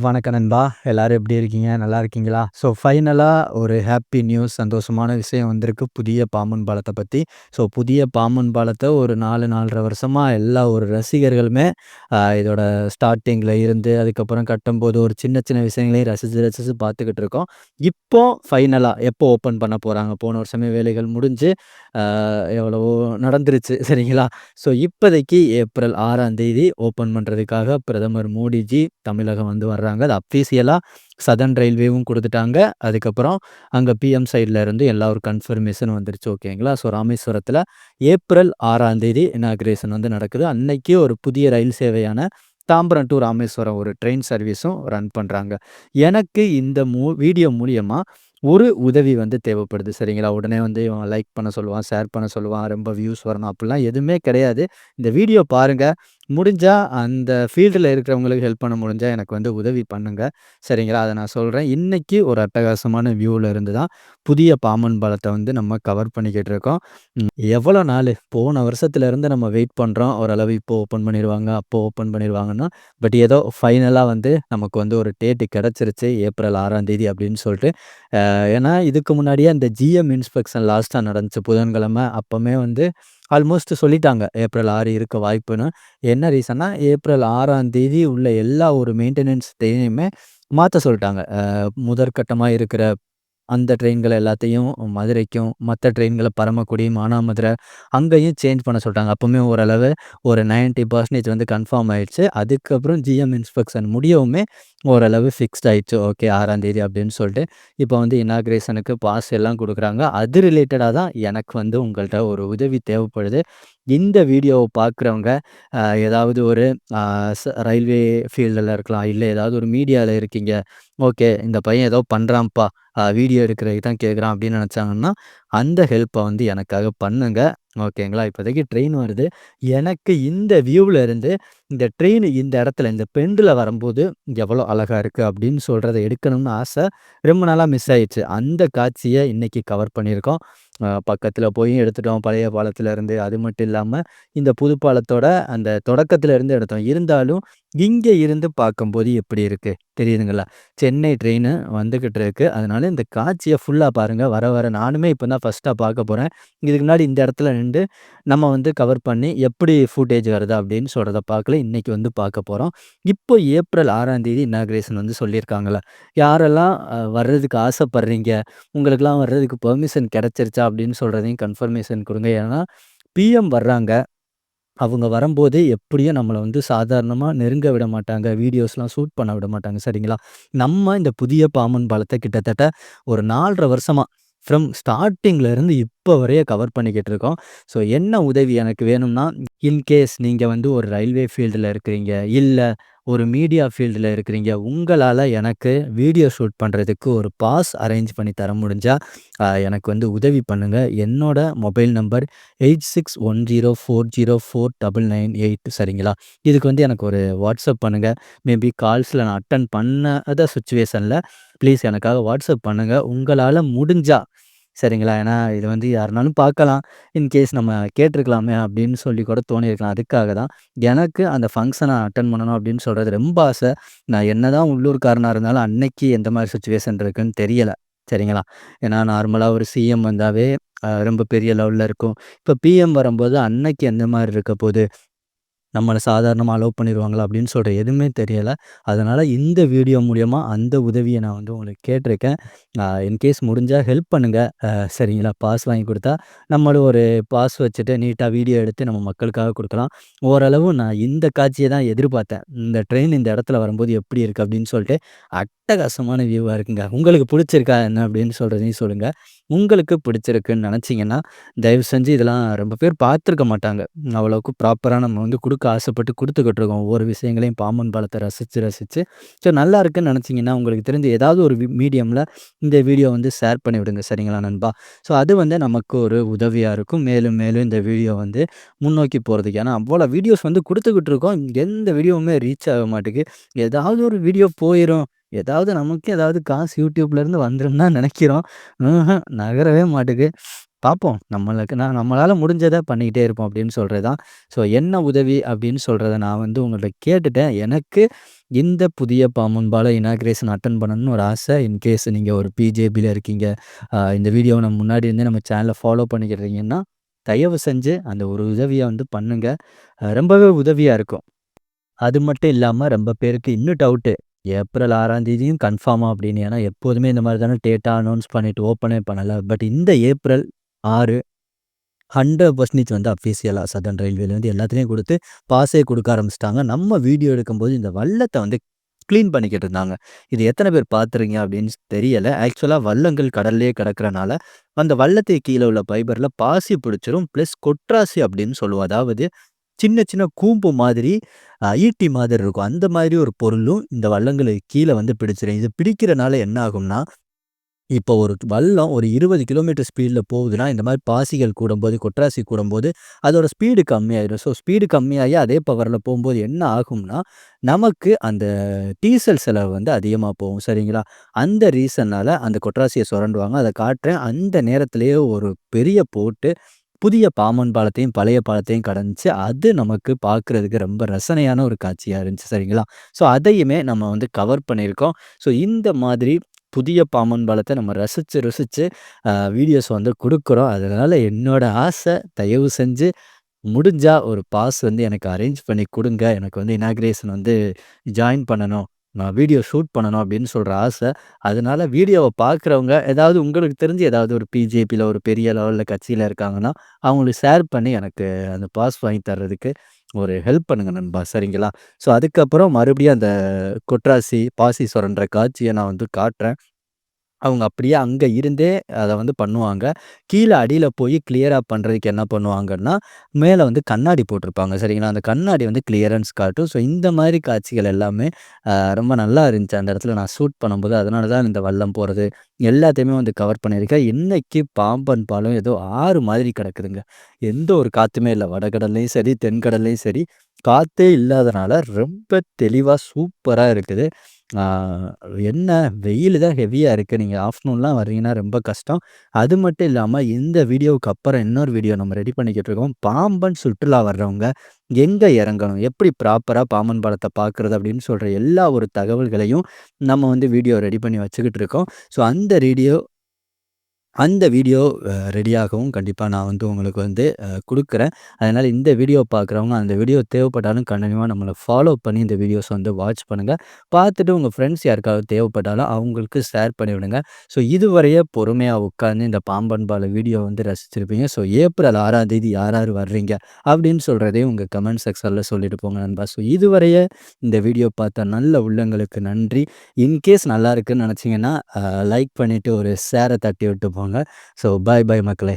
வணக்க நண்பா. எல்லாரும் எப்படி இருக்கீங்க? நல்லா இருக்கீங்களா? ஸோ ஃபைனலாக ஒரு ஹாப்பி நியூஸ் சந்தோஷமான விஷயம் வந்திருக்கு. புதிய பாம்பன் பாலத்தை பற்றி ஸோ புதிய பாம்பன் பாலத்தை ஒரு நாலு நாலரை வருஷமாக எல்லா ஒரு ரசிகர்களுமே இதோட ஸ்டார்டிங்கில் இருந்து அதுக்கப்புறம் கட்டும்போது ஒரு சின்ன சின்ன விஷயங்களையும் ரசித்து ரசித்து பார்த்துக்கிட்டு இருக்கோம். இப்போ ஃபைனலாக எப்போ ஓப்பன் பண்ண போகிறாங்க போன வருஷமே வேலைகள் முடிஞ்சு எவ்வளவோ நடந்துருச்சு. சரிங்களா? ஸோ இப்போதைக்கு ஏப்ரல் ஆறாம் தேதி ஓப்பன் பண்ணுறதுக்காக பிரதமர் மோடிஜி தமிழகம் வந்து வர வர்றாங்க. அது அஃபீஷியலாக சதன் ரயில்வேவும் கொடுத்துட்டாங்க. அதுக்கப்புறம் அங்கே பிஎம் சைடில் இருந்து எல்லா ஒரு கன்ஃபர்மேஷன் வந்துருச்சு ஓகேங்களா ஸோ ராமேஸ்வரத்தில் ஏப்ரல் ஆறாம் தேதி இனாக்ரேஷன் வந்து நடக்குது. அன்னைக்கு ஒரு புதிய ரயில் சேவையான தாம்பரம் டு ராமேஸ்வரம் ஒரு ட்ரெயின் சர்வீஸும் ரன் பண்ணுறாங்க எனக்கு இந்த மூ வீடியோ மூலியமாக ஒரு உதவி வந்து தேவைப்படுது சரிங்களா? உடனே வந்து இவன் லைக் பண்ண சொல்லுவான் ஷேர் பண்ண சொல்லுவான் ரொம்ப வியூஸ் வரணும் அப்படிலாம் எதுவுமே கிடையாது. இந்த வீடியோ பாருங்கள் முடிஞ்சால் அந்த ஃபீல்டில் இருக்கிறவங்களுக்கு ஹெல்ப் பண்ண முடிஞ்சால் எனக்கு வந்து உதவி பண்ணுங்கள் சரிங்களா? அதை நான் சொல்கிறேன் இன்றைக்கி ஒரு அட்டகாசமான வியூவில் இருந்து தான் புதிய பாம்பன் பாலத்தை வந்து நம்ம கவர் பண்ணிக்கிட்டு இருக்கோம். எவ்வளோ நாள்? போன வருஷத்துலேருந்து நம்ம வெயிட் பண்ணுறோம் ஓரளவு இப்போ ஓப்பன் பண்ணிடுவாங்க அப்போ ஓப்பன் பண்ணிடுவாங்கன்னா பட் ஏதோ ஃபைனலாக வந்து நமக்கு வந்து ஒரு டேட்டு கிடச்சிருச்சு ஏப்ரல் ஆறாம் தேதி அப்படின்னு சொல்லிட்டு. ஏன்னா இதுக்கு முன்னாடியே அந்த ஜிஎம் இன்ஸ்பெக்ஷன் லாஸ்ட்டாக நடந்துச்சு. புதன்கிழமை அப்போவுமே வந்து ஆல்மோஸ்ட் சொல்லிட்டாங்க ஏப்ரல் ஆறு இருக்க வாய்ப்புன்னு. என்ன ரீசன்னா ஏப்ரல் ஆறாம் தேதி உள்ள எல்லா ஒரு மெயின்டெனன்ஸ் தேவையுமே மாற்ற சொல்லிட்டாங்க. முதற்கட்டமாக இருக்கிற அந்த ட்ரெயின்கள் எல்லாத்தையும் மதுரைக்கும் மற்ற ட்ரெயின்களை பரமக்குடி மானாமதுரை அங்கேயும் சேஞ்ச் பண்ண சொல்லிட்டாங்க அப்போவுமே ஓரளவு ஒரு நைன்ட்டி பர்சன்டேஜ் வந்து கன்ஃபார்ம் ஆயிடுச்சு. அதுக்கப்புறம் ஜிஎம் இன்ஸ்பெக்ஷன் முடியவுமே ஓரளவு ஃபிக்ஸ்ட் ஆயிடுச்சு. ஓகே ஆறாந்தேதி அப்படின்னு சொல்லிட்டு இப்போ வந்து இனாக்ரேஷனுக்கு பாஸ் எல்லாம் கொடுக்குறாங்க. அது ரிலேட்டடாக தான் எனக்கு வந்து உங்கள்கிட்ட ஒரு உதவி தேவைப்படுது. இந்த வீடியோவை பார்க்குறவங்க ஏதாவது ஒரு ரயில்வே ஃபீல்டில் இருக்கலாம். இல்லை ஏதாவது ஒரு மீடியாவில் இருக்கீங்க. ஓகே இந்த பையன் ஏதோ பண்ணுறான்ப்பா வீடியோ எடுக்கிறதுக்கு தான் கேட்குறான் அப்படின்னு நினச்சாங்கன்னா அந்த ஹெல்ப்பை வந்து எனக்காக பண்ணுங்க. ஓகேங்களா? இப்போதைக்கு ட்ரெயின் வருது. எனக்கு இந்த வியூவில் இருந்து இந்த ட்ரெயின் இந்த இடத்துல இந்த பெண்டில் வரும்போது எவ்வளோ அழகாக இருக்குது அப்படின்னு சொல்கிறத எடுக்கணும்னு ஆசை ரொம்ப நாளாக மிஸ் ஆயிடுச்சு. அந்த காட்சியை இன்றைக்கி கவர் பண்ணியிருக்கோம். பக்கத்தில் போய் எடுத்துட்டோம். பழைய பாலத்திலேருந்து அது மட்டும் இல்லாமல் இந்த புது பாலத்தோட அந்த தொடக்கத்தில் இருந்து எடுத்தோம். இருந்தாலும் இங்கே இருந்து பார்க்கும்போது எப்படி இருக்குது தெரியுதுங்களா? சென்னை ட்ரெயின் வந்துக்கிட்டு இருக்கு. அதனால இந்த காட்சியை ஃபுல்லாக பாருங்கள் வர வர நானுமே இப்போ தான் ஃபஸ்ட்டாக பார்க்க போகிறேன் இதுக்கு முன்னாடி இந்த இடத்துல நின்று நம்ம வந்து கவர் பண்ணி எப்படி ஃபுட்டேஜ் வருது அப்படின்னு சொல்கிறத பார்க்கல. இன்றைக்கி வந்து பார்க்க போகிறோம் இப்போ ஏப்ரல் ஆறாம் தேதி இனாக்ரேஷன் வந்து சொல்லியிருக்காங்களா? யாரெல்லாம் வர்றதுக்கு ஆசைப்பட்றீங்க? உங்களுக்கெல்லாம் வர்றதுக்கு பெர்மிஷன் கிடச்சிருச்சா அப்படின்னு சொல்கிறதையும் கன்ஃபர்மேஷன் கொடுங்க. ஏன்னா பிஎம் வர்றாங்க. அவங்க வரும்போது எப்படியும் நம்மளை வந்து சாதாரணமாக நெருங்க விட மாட்டாங்க வீடியோஸ்லாம் ஷூட் பண்ண விட மாட்டாங்க சரிங்களா? நம்ம இந்த புதிய பாம்பன் பாலத்தை கிட்டத்தட்ட ஒரு நாலரை வருஷமாக ஃப்ரம் ஸ்டார்டிங்லேருந்து இப்போ வரைய கவர் பண்ணிக்கிட்டு இருக்கோம் ஸோ என்ன உதவி எனக்கு வேணும்னா இன்கேஸ் நீங்கள் வந்து ஒரு ரயில்வே ஃபீல்டில் இருக்கிறீங்க இல்லை ஒரு மீடியா ஃபீல்டில் இருக்கிறீங்க உங்களால் எனக்கு வீடியோ ஷூட் பண்ணுறதுக்கு ஒரு பாஸ் அரேஞ்ச் பண்ணி தர முடிஞ்சால் எனக்கு வந்து உதவி பண்ணுங்கள் என்னோட mobile number eight six one zero four zero four double nine eight சரிங்களா? இதுக்கு வந்து எனக்கு ஒரு வாட்ஸ்அப் பண்ணுங்கள் மேபி கால்ஸில் நான் அட்டன் பண்ணாத சுச்சுவேஷனில் ப்ளீஸ் எனக்காக வாட்ஸ்அப் பண்ணுங்கள் உங்களால் முடிஞ்சால் சரிங்களா? ஏன்னா இது வந்து யாருனாலும் பார்க்கலாம். இன்கேஸ் நம்ம கேட்டிருக்கலாமே அப்படின்னு சொல்லி கூட தோணியிருக்கலாம். அதுக்காக தான் எனக்கு அந்த ஃபங்க்ஷனை அட்டன் பண்ணணும் அப்படின்னு சொல்கிறது ரொம்ப ஆசை. நான் என்ன தான் உள்ளூர்காரனாக இருந்தாலும் அன்னைக்கு எந்த மாதிரி சுச்சுவேஷன் இருக்குன்னு தெரியலை. சரிங்களா? ஏன்னா நார்மலாக ஒரு சிஎம் வந்தாவே ரொம்ப பெரிய லெவலில் இருக்கும். இப்போ பிஎம் வரும்போது அன்னைக்கு எந்த மாதிரி இருக்க நம்மளை சாதாரணமாக அலோவ் பண்ணிடுவாங்களா அப்படின்னு சொல்கிற எதுவுமே தெரியலை. அதனால் இந்த வீடியோ மூலயமா அந்த உதவியை நான் வந்து உங்களுக்கு கேட்டிருக்கேன். இன்கேஸ் முடிஞ்சால் ஹெல்ப் பண்ணுங்கள் சரிங்களா? பாஸ் வாங்கி கொடுத்தா நம்மளும் ஒரு பாஸ் வச்சுட்டு நீட்டாக வீடியோ எடுத்து நம்ம மக்களுக்காக கொடுக்கலாம். ஓரளவு நான் இந்த காட்சியை தான் எதிர்பார்த்தேன். இந்த ட்ரெயின் இந்த இடத்துல வரும்போது எப்படி இருக்குது அப்படின்னு சொல்லிட்டு அட்டகாசமான வியூவாக இருக்குங்க. உங்களுக்கு பிடிச்சிருக்கா என்ன அப்படின்னு சொல்கிறதையும் சொல்லுங்கள் உங்களுக்கு பிடிச்சிருக்குன்னு நினச்சிங்கன்னா தயவு செஞ்சு இதெல்லாம் ரொம்ப பேர் பார்த்துருக்க மாட்டாங்க. அவ்வளோக்கு ப்ராப்பராக நம்ம வந்து கொடுக்க ஆசைப்பட்டு கொடுத்துக்கிட்டு இருக்கோம் ஒவ்வொரு விஷயங்களையும் பாம்பன் பாலத்தை ரசித்து ரசித்து ஸோ நல்லா இருக்குன்னு நினச்சிங்கன்னா உங்களுக்கு தெரிஞ்சு ஏதாவது ஒரு மீடியமில் இந்த வீடியோ வந்து ஷேர் பண்ணி விடுங்க சரிங்களா நண்பா? ஸோ அது வந்து நமக்கு ஒரு உதவியாக இருக்கும். மேலும் மேலும் இந்த வீடியோ வந்து முன்னோக்கி போகிறதுக்கு ஏன்னா அவ்வளோ வீடியோஸ் வந்து கொடுத்துக்கிட்டு இருக்கோம் எந்த வீடியோவுமே ரீச் ஆக மாட்டேங்குது. ஏதாவது ஒரு வீடியோ போயிடும் ஏதாவது நமக்கு ஏதாவது காசு யூடியூப்லேருந்து வந்துடும் தான் நினைக்கிறோம். நகரவே மாட்டேங்குது. பார்ப்போம். நம்மளுக்கு நான் நம்மளால் முடிஞ்சதை பண்ணிக்கிட்டே இருப்போம் அப்படின்னு சொல்கிறது தான். ஸோ என்ன உதவி அப்படின்னு சொல்கிறத நான் வந்து உங்கள்கிட்ட கேட்டுட்டேன். எனக்கு இந்த புதிய பாமுன்பால இனாக்ரேஷன் அட்டன் பண்ணணும்னு ஒரு ஆசை. இன்கேஸ் நீங்கள் ஒரு பிஜேபியில் இருக்கீங்க. இந்த வீடியோவை நம்ம முன்னாடி இருந்தே நம்ம சேனலை ஃபாலோ பண்ணிக்கிறீங்கன்னா, தயவு செஞ்சு அந்த ஒரு உதவியை வந்து பண்ணுங்கள் ரொம்பவே உதவியாக இருக்கும். அது மட்டும் இல்லாமல் ரொம்ப பேருக்கு இன்னும் டவுட்டு. ஏப்ரல் ஆறாம் தேதியும் கன்ஃபார்மாக அப்படின்னு. ஏன்னா எப்போதுமே இந்த மாதிரி தானே டேட்டா அனௌன்ஸ் பண்ணிவிட்டு ஓப்பனே பண்ணலை பட் இந்த ஏப்ரல் 6 100% வந்து அஃபீஷியலாக சதன் ரயில்வேலேருந்து எல்லாத்துலேயும் கொடுத்து பாஸே கொடுக்க ஆரம்பிச்சிட்டாங்க நம்ம வீடியோ எடுக்கும்போது இந்த வல்லத்தை வந்து க்ளீன் பண்ணிக்கிட்டு இருந்தாங்க. இது எத்தனை பேர் பார்த்துருங்க அப்படின்னு தெரியலை ஆக்சுவலாக வள்ளங்கள் கடல்லே கிடக்கிறனால, அந்த வல்லத்தை கீழே உள்ள ஃபைபர்ல பாசி பிடிச்சிரும். ப்ளஸ் கொட்ராசி அப்படின்னு சொல்லுவோம். அதாவது சின்ன சின்ன கூம்பு மாதிரி, ஈட்டி மாதிரி இருக்கும். அந்த மாதிரி ஒரு பொருளும் இந்த வள்ளங்களுக்கு கீழே வந்து பிடிச்சிரும். இது பிடிக்கிறனால என்ன ஆகும்னா, இப்போ ஒரு வல்லம் ஒரு 20 கிலோமீட்டர் ஸ்பீடில் போகுதுன்னா, இந்த மாதிரி பாசிகள் கூடும்போது, கொட்ராசி கூடும்போது அதோட ஸ்பீடு கம்மியாயிடும் ஸோ ஸ்பீடு கம்மியாகி அதே பவரில் போகும்போது என்ன ஆகும்னா, நமக்கு அந்த டீசல் செலவு வந்து அதிகமாக போகும். சரிங்களா? அந்த ரீசனால் அந்த கொட்ராசியை சுரண்டுவாங்க. அதை காட்டுறேன். அந்த நேரத்திலேயே ஒரு பெரிய போட்டு புதிய பாமன் பாலத்தையும், பழைய பாலத்தையும் கடந்துச்சு. அது நமக்கு பார்க்குறதுக்கு ரொம்ப ரசனையான ஒரு காட்சியாக இருந்துச்சு. சரிங்களா? ஸோ அதையுமே நம்ம வந்து கவர் பண்ணியிருக்கோம். ஸோ இந்த மாதிரி புதிய பாம்பன் பாலத்த நம்ம ரசித்து ருசித்து வீடியோஸ் வந்து கொடுக்குறோம் அதனால் என்னோட ஆசை தயவு செஞ்சு முடிஞ்சால் ஒரு பாஸ் வந்து எனக்கு அரேஞ்ச் பண்ணி கொடுங்க எனக்கு வந்து இனாக்ரேஷன் வந்து ஜாயின் பண்ணணும். நான் வீடியோ ஷூட் பண்ணணும் அப்படின்னு சொல்கிற ஆசை. அதனால வீடியோவை பார்க்குறவங்க ஏதாவது உங்களுக்கு தெரிஞ்சு ஏதாவது ஒரு பிஜேபியில் ஒரு பெரிய லெவலில் கட்சியில் இருக்காங்கன்னா, அவங்களுக்கு ஷேர் பண்ணி எனக்கு அந்த பாஸ் வாங்கி தர்றதுக்கு ஒரு ஹெல்ப் பண்ணுங்க நண்பா. சரிங்களா? ஸோ அதுக்கப்புறம் மறுபடியும் அந்த கொட்ராசி, பாசி சுரன்ற காட்சியை நான் வந்து காட்டுறேன். அவங்க அப்படியே அங்கே இருந்தே அதை வந்து பண்ணுவாங்க. கீழே அடியில் போய் கிளியராக பண்ணுறதுக்கு என்ன பண்ணுவாங்கன்னா, மேலே வந்து கண்ணாடி போட்டிருப்பாங்க. சரிங்களா? அந்த கண்ணாடி வந்து கிளியரன்ஸ் காட்டும். ஸோ இந்த மாதிரி காட்சிகள் எல்லாமே ரொம்ப நல்லா இருந்துச்சு. அந்த இடத்துல நான் ஷூட் பண்ணும்போது. அதனால தான் இந்த வல்லம் போகிறது எல்லாத்தையுமே வந்து கவர் பண்ணியிருக்கேன். இன்னைக்கு பாம்பன் பாலம் ஏதோ ஆறு மாதிரி கிடக்குதுங்க. எந்த ஒரு காற்றுமே இல்லை வடகடல்லையும் சரி, தென்கடல்லையும் சரி, காற்றே இல்லாதனால ரொம்ப தெளிவாக சூப்பராக இருக்குது. என்ன வெயிலு தான் ஹெவியாக இருக்குது நீங்கள் ஆஃப்டர்நூன்லாம் வர்றீங்கன்னா ரொம்ப கஷ்டம். அது மட்டும் இல்லாமல் இந்த வீடியோவுக்கு அப்புறம் இன்னொரு வீடியோ நம்ம ரெடி பண்ணிக்கிட்டு இருக்கோம். பாம்பன் சுற்றுலா வர்றவங்க எங்கே இறங்கணும்? எப்படி ப்ராப்பராக பாம்பன் படத்தை பார்க்குறது அப்படின்னு சொல்கிற எல்லா ஒரு தகவல்களையும் நம்ம வந்து வீடியோ ரெடி பண்ணி வச்சுக்கிட்டு இருக்கோம். ஸோ அந்த வீடியோ அந்த வீடியோ ரெடியாகவும் கண்டிப்பாக நான் வந்து உங்களுக்கு வந்து கொடுக்குறேன் அதனால் இந்த வீடியோ பார்க்குறவங்க அந்த வீடியோ தேவைப்பட்டாலும் கண்டினியூவாக நம்மளை ஃபாலோ பண்ணி இந்த வீடியோஸ் வந்து வாட்ச் பண்ணுங்கள் பார்த்துட்டு உங்கள் ஃப்ரெண்ட்ஸ் யாருக்காவது தேவைப்பட்டாலும் அவங்களுக்கு ஷேர் பண்ணிவிடுங்க. ஸோ இதுவரையே பொறுமையாக உட்காந்து இந்த பாம்பன் பால வீடியோ வந்து ரசிச்சிருப்பீங்க. ஸோ ஏப்ரல் ஆறாம் தேதி யார் யார் வர்றீங்க? அப்படின்னு சொல்கிறதே உங்கள் கமெண்ட் செக்ஷனில் சொல்லிட்டு போங்க நண்பா. ஸோ இதுவரையே இந்த வீடியோ பார்த்த நல்ல உள்ளங்களுக்கு நன்றி. இன்கேஸ் நல்லா இருக்குன்னு நினச்சீங்கன்னா, லைக் பண்ணிவிட்டு ஒரு ஷேரை தட்டி விட்டு போங்க. ஸோ பாய் பாய் மக்களே.